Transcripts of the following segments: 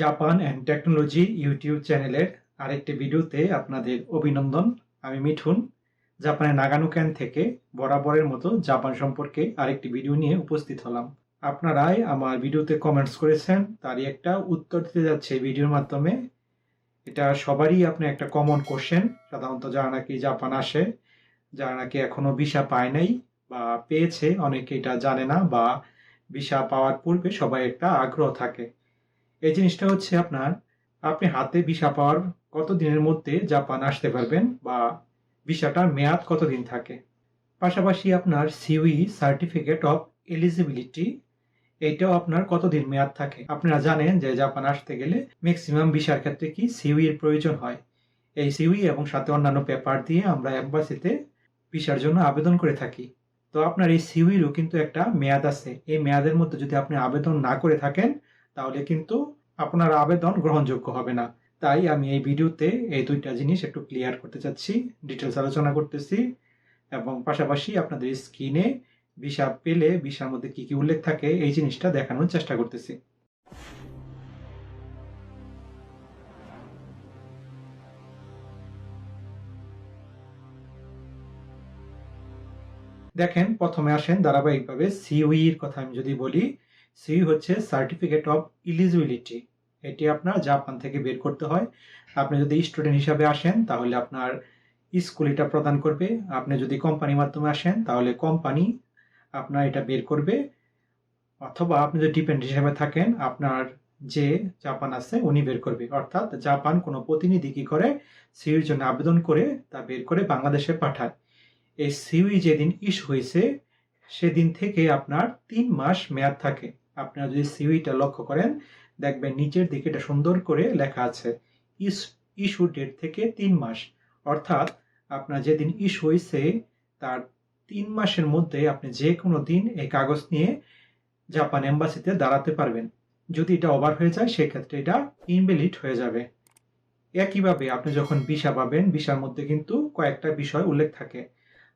Japan and technology YouTube চ্যানেলের আরেকটি ভিডিওতে আপনাদের অভিনন্দন। আমি মিঠুন, জাপানের নাগানো ক্যান থেকে বরাবরের মতো জাপান সম্পর্কে আরেকটি ভিডিও নিয়ে উপস্থিত হলাম। আপনারাই আমার ভিডিওতে কমেন্টস করেছেন, তারই একটা উত্তর দিতে যাচ্ছে ভিডিওর মাধ্যমে। এটা সবারই আপনি একটা কমন কোশ্চেন সাধারণত যারা নাকি জাপান আসে, যারা নাকি এখনও ভিসা পায় নাই বা পেয়েছে, অনেকে এটা জানে না বা ভিসা পাওয়ার পূর্বে সবাই একটা আগ্রহ থাকে। এই জিনিসটা হচ্ছে আপনার, আপনি হাতে ভিসা পাওয়ার কত দিনের মধ্যে জাপান আসতে পারবেন বা ভিসাটার মেয়াদ কতদিন থাকে। পাশাপাশি আপনার সিউই সার্টিফিকেট অফ এলিজিবিলিটি এটাও আপনার কতদিন মেয়াদ থাকে। আপনারা জানেন যে জাপান আসতে গেলে ম্যাক্সিমাম ভিসার ক্ষেত্রে কি সিউই এর প্রয়োজন হয়। এই সিউই এবং সাথে অন্যান্য পেপার দিয়ে আমরা এম্বাসিতে ভিসার জন্য আবেদন করে থাকি। তো আপনার এই সিউইরও কিন্তু একটা মেয়াদ আছে। এই মেয়াদের মধ্যে যদি আপনি আবেদন না করে থাকেন তাহলে কিন্তু আপনার আবেদন গ্রহণযোগ্য হবে না। তাই আমি এই ভিডিওতে এই দুইটা জিনিস একটু ক্লিয়ার করতে চাচ্ছি ডিটেলস আলোচনা করতেছি এবং পাশাপাশি আপনাদের স্ক্রিনে ভিসা পেলে ভিসার মধ্যে কি কি উল্লেখ থাকে এই জিনিসটা দেখানোর চেষ্টা করতেছি। দেখেন, প্রথমে আসেন ধারাবাহিকভাবে সিউই এর কথা আমি যদি বলি সিইউ হচ্ছে সার্টিফিকেট অফ ইলিজিবিলিটি এটি আপনার জাপান থেকে বের করতে হয়। আপনি যদি স্টুডেন্ট হিসাবে আসেন, তাহলে আপনার স্কুল এটা প্রদান করবে। আপনি যদি কোম্পানির মাধ্যমে আসেন, তাহলে কোম্পানি আপনার এটা বের করবে। অথবা আপনি যদি ডিপেন্ড হিসাবে থাকেন, আপনার যে জাপান আছে, উনি বের করবে। অর্থাৎ জাপান কোনো প্রতিনিধি কি করে সিইউর জন্য আবেদন করে, তা বের করে বাংলাদেশে পাঠায়। এই সিউই যেদিন ইস্যু হয়েছে, সেদিন থেকে আপনার তিন মাস মেয়াদ থাকে। আপনারা যদি সিউইটা লক্ষ্য করেন, দেখবেন নিচের দিকে এটা সুন্দর করে লেখা আছে, ইস, ইস্যু ডেট থেকে তিন মাস। অর্থাৎ আপনার যেদিন ইস্যু হয়েছে তার তিন মাসের মধ্যে আপনি যে কোনো দিন এই কাগজ নিয়ে জাপান এম্বাসিতে দাঁড়াতে পারবেন। যদি এটা ওভার হয়ে যায়, সেক্ষেত্রে এটা ইনভ্যালিড হয়ে যাবে। একইভাবে আপনি যখন ভিসা পাবেন, ভিসার মধ্যে কিন্তু কয়েকটা বিষয় উল্লেখ থাকে।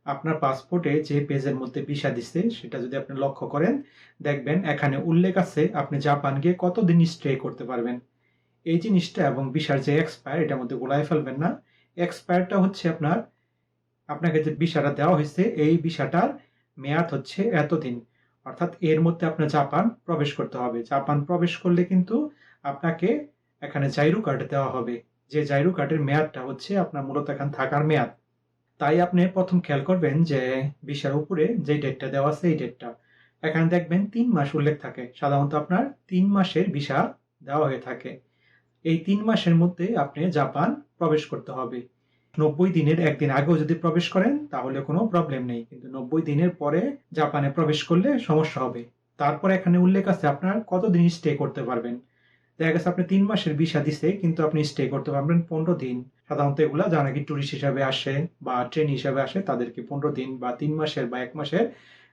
আপনার পাসপোর্টে যে পেজের মধ্যে ভিসা দিচ্ছে সেটা যদি আপনি লক্ষ্য করেন, দেখবেন এখানে উল্লেখ আছে আপনি জাপান গিয়ে কতদিন স্টে করতে পারবেন। এই জিনিসটা এবং ভিসার যে এক্সপায়ার এটার মধ্যে গোলাই ফেলবেন না। এক্সপায়ারটা হচ্ছে আপনার, আপনাকে যে ভিসাটা দেওয়া হয়েছে, এই ভিসাটার মেয়াদ হচ্ছে এতদিন। অর্থাৎ এর মধ্যে আপনার জাপান প্রবেশ করতে হবে। জাপান প্রবেশ করলে কিন্তু আপনাকে এখানে জাইরু কার্ড দেওয়া হবে। যে জাইরু কার্ডের মেয়াদটা হচ্ছে আপনার মূলত এখানে থাকার মেয়াদ। তাই আপনি প্রথম খেয়াল করবেন যে ভিসার উপরে যে ডেটটা দেওয়া আছে এই ডেটটা। এখানে দেখবেন তিন মাস উল্লেখ থাকে। সাধারণত আপনার তিন মাসের ভিসা দেওয়া হয়ে থাকে। এই তিন মাসের মধ্যে আপনি জাপান প্রবেশ করতে হবে। নব্বই দিনের একদিন আগেও যদি প্রবেশ করেন, তাহলে কোনো প্রবলেম নেই। কিন্তু নব্বই দিনের পরে জাপানে প্রবেশ করলে সমস্যা হবে। তারপরে এখানে উল্লেখ আছে আপনার কতদিন স্টে করতে পারবেন। দেখা গেছে আপনি তিন মাসের ভিসা দিছে, কিন্তু আপনি স্টে করতে পারবেন পনেরো দিন। সাধারণত এগুলা যারা নাকি টুরিস্ট হিসাবে আসে বা ট্রেন হিসাবে আসে, তাদেরকে পনেরো দিন বা তিন মাসের বা এক মাসের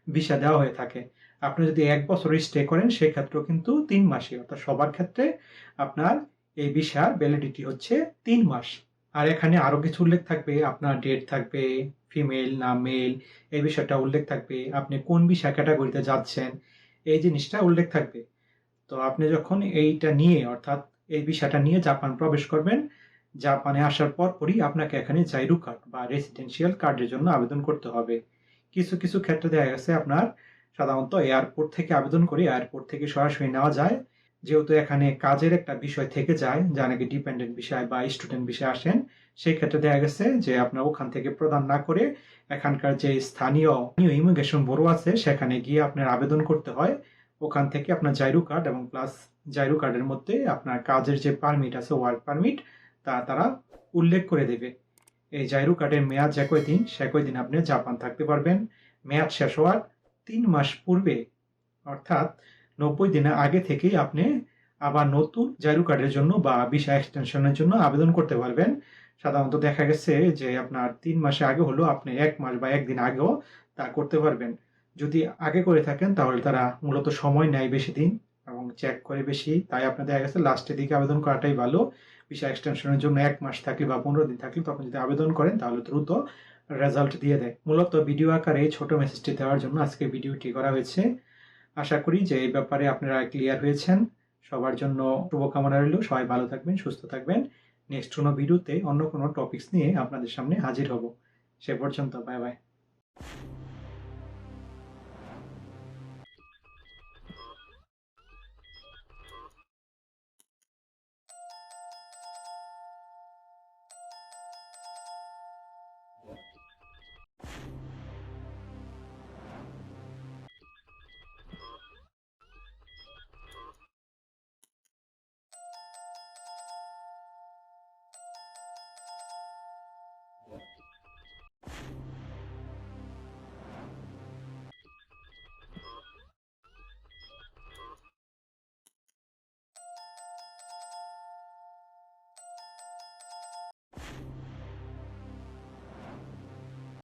ভিসা দেওয়া হয়ে থাকে। আপনি যদি এক বছর স্টে করেন, সেক্ষেত্রেও কিন্তু তিন মাসে, অর্থাৎ সবার ক্ষেত্রে আপনার এই ভিসার ভ্যালিডিটি হচ্ছে তিন মাস। আর এখানে আরও কিছু উল্লেখ থাকবে, আপনার ডেট থাকবে ফিমেল না মেল এই বিষয়টা উল্লেখ থাকবে, আপনি কোন ভিসা ক্যাটাগরিতে যাচ্ছেন, এই জিনিসটা উল্লেখ থাকবে। তো আপনি যখন এইটা নিয়ে, অর্থাৎ এই বিষয়টা নিয়ে জাপান প্রবেশ করবেন, জাপানে আসার পর পরই আপনাকে এখানে জাইরু কার্ড বা রেসিডেন্সিয়াল কার্ডের জন্য আবেদন করতে হবে। কিছু কিছু ক্ষেত্রে দেখা গেছে আপনার সাধারণত এয়ারপোর্ট থেকে আবেদন করে এয়ারপোর্ট থেকে সরাসরি নেওয়া যায়। যেহেতু এখানে কাজের একটা বিষয় থেকে যায় যা নাকি ডিপেন্ডেন্ট বিষয় বা স্টুডেন্ট বিষয় আসেন, সেই ক্ষেত্রে দেখা গেছে যে আপনার ওখান থেকে প্রদান না করে এখানকার যে স্থানীয় ইমিগ্রেশন ব্যুরো আছে, সেখানে গিয়ে আপনার আবেদন করতে হয়। ওখান থেকে আপনার জাইরু কার্ড এবং প্লাস জাইরু কার্ডের মধ্যে আপনার কাজের যে পারমিট আছে ওয়ার্ক পারমিট তা তারা উল্লেখ করে দেবে। এই জাইরু কার্ডের মেয়াদ যে দিন সে দিন আপনি জাপান থাকতে পারবেন। মেয়াদ শেষ হওয়ার তিন মাস পূর্বে, অর্থাৎ নব্বই দিনের আগে থেকেই আপনি আবার নতুন জাইরু কার্ডের জন্য বা ভিসা এক্সটেনশনের জন্য আবেদন করতে পারবেন। সাধারণত দেখা গেছে যে আপনার তিন মাসে আগে হলো আপনি এক মাস বা একদিন আগেও তা করতে পারবেন। যদি আগে করে থাকেন, তাহলে তারা মূলত সময় নেয় বেশি দিন এবং চেক করে বেশি। তাই আপনার দেখা গেছে লাস্টের দিকে আবেদন করাটাই ভালো। ভিসা এক্সটেনশনের জন্য এক মাস থাকলে বা পনেরো দিন থাকলে তখন যদি আবেদন করেন, তাহলে দ্রুত রেজাল্ট দিয়ে দেয়। মূলত ভিডিও আকারে ছোট মেসেজটি দেওয়ার জন্য আজকে ভিডিওটি করা হয়েছে। আশা করি যে এই ব্যাপারে আপনারা ক্লিয়ার হয়েছেন। সবার জন্য শুভকামনা রইল। সবাই ভালো থাকবেন, সুস্থ থাকবেন। নেক্সট কোনো ভিডিওতে অন্য কোনো টপিকস নিয়ে আপনাদের সামনে হাজির হব। সে পর্যন্ত বাই বাই